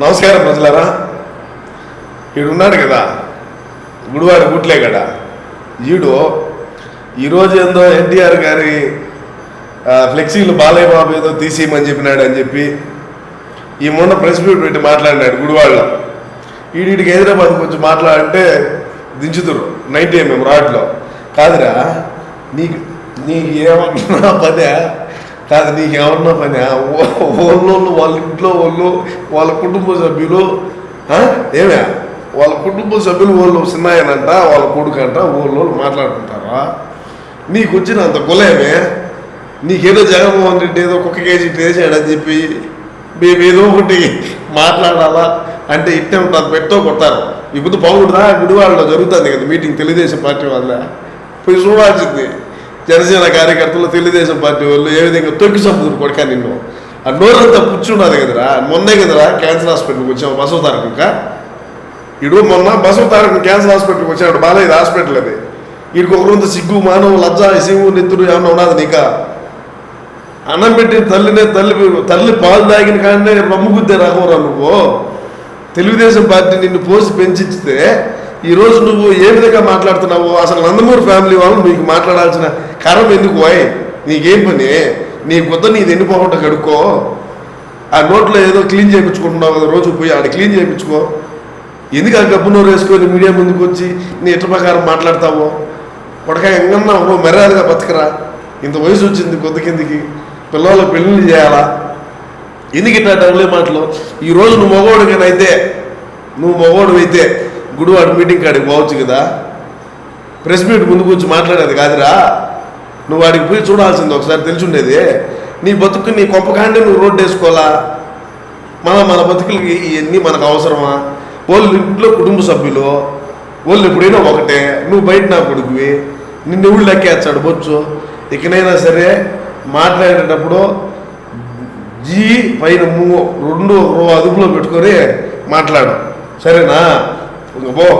నమస్కారం ప్రజలారా. ఈడున్నాడు కదా. గుడివారి గుట్లే కదా. ఈడు ఈరోజు ఏందో ఎన్టీఆర్ గారి ఫ్లెక్సీలు బాలయ్య బాబు ఏదో తీసేయమని చెప్పినాడు అని చెప్పి ఈ మొన్న ప్రెస్ మీట్ పెట్టి మాట్లాడినాడు గుడివాడలో. ఈడికి హైదరాబాద్ కొంచెం మాట్లాడంటే దించుతురు. నైట్ ఏమేమి రాట్లో కాదురా నీకు నీకు ఏమన్నా పదే కాదు నీకు ఏమన్నా పనే? వాళ్ళు వాళ్ళ ఇంట్లో వాళ్ళు వాళ్ళ కుటుంబ సభ్యులు ఏమే? వాళ్ళ కుటుంబ సభ్యులు వాళ్ళు చిన్నాయనంట వాళ్ళ కొడుకంట ఊళ్ళో మాట్లాడుకుంటారా? నీకు వచ్చిన అంత కులేమే? నీకేదో జగన్మోహన్ రెడ్డి ఏదో ఒక్క కేజీ వేసాడని చెప్పి మేము ఏదో ఒకటి మాట్లాడాలా అంటే ఇట్టే ఉంటుంది పెట్టో కొట్టారు. ఇప్పుడు బాగుంటుందా గుడివాడలో జరుగుతుంది కదా మీటింగ్ తెలుగుదేశం పార్టీ వల్ల పోయి చూడాల్సింది. జనసేన కార్యకర్తలు తెలుగుదేశం పార్టీ వాళ్ళు ఏ విధంగా తొక్కి చంపుతున్నారు కొడక నిన్ను ఆ నోరంతా పుచ్చున్నది కదరా? మొన్నే కదరా క్యాన్సర్ హాస్పిటల్కి వచ్చాము బసవ ఇంకా ఇడు మొన్న బసవ తారకం క్యాన్సర్ హాస్పిటల్కి వచ్చాడు బాలయ్య హాస్పిటల్ అది. వీడికి ఒకరుంత సిగ్గు మానవు లజ్జ సిగ్గు నెత్తురు ఏమన్నా ఉన్నది నీకా? అన్నం పెట్టిన తల్లినే తల్లి తల్లి పాలు తాగిన కానీ రమ్ముగుద్దే గుద్దే నువ్వు. తెలుగుదేశం పార్టీ నిన్ను పోసి పెంచితే ఈరోజు నువ్వు ఏ విధంగా మాట్లాడుతున్నావు అసలు నందమూరి ఫ్యామిలీ వాళ్ళు నీకు మాట్లాడాల్సిన కరం ఎందుకు? పోయ్ నీకేం పని? నీ గుద్ద నీది ఎండిపోకుండా కడుక్కో. ఆ నోట్లో ఏదో క్లీన్ చేయించుకుంటున్నావు కదా రోజు పోయి ఆడ క్లీన్ చేయించుకో. ఎందుకు ఆ గబ్బు నోరు వేసుకొని మీడియా ముందుకు వచ్చి నీ ఇట్ల ప్రకారం మాట్లాడతావో? కొడక ఎంగన్నా ఓ మర్యాదగా బతకరా. ఇంత వయసు వచ్చింది కొద్ది కిందికి. పిల్లల పెళ్ళిళ్ళు చేయాలా? ఎందుకు ఇట్లా డబ్బులే మాటలు? ఈ రోజు నువ్వు మగవాడికైతే నువ్వు మగవాడు అయితే గుడివాడు మీటింగ్ కాడికి పోవచ్చు కదా. ప్రెస్ మీట్ ముందుకు వచ్చి మాట్లాడేది కాదురా. నువ్వు వాడికి పోయి చూడాల్సింది ఒకసారి తెలుసుండేది. నీ బతుకు నీ కొంపకాండే నువ్వు రోడ్డు వేసుకోవాలా? మన మన బతుకులకి ఇవన్నీ మనకు అవసరమా? వాళ్ళు ఇంట్లో కుటుంబ సభ్యులు వాళ్ళు ఎప్పుడైనా ఒకటే నువ్వు బయట నా కొడుకువి నిన్ను ఎవడు లెక్కేస్తాడు బొచ్చు? ఇకనైనా సరే మాట్లాడేటప్పుడు జీ పైన మూ రెండు రో అదుపులో పెట్టుకొని మాట్లాడు. సరేనా? Tudo bom?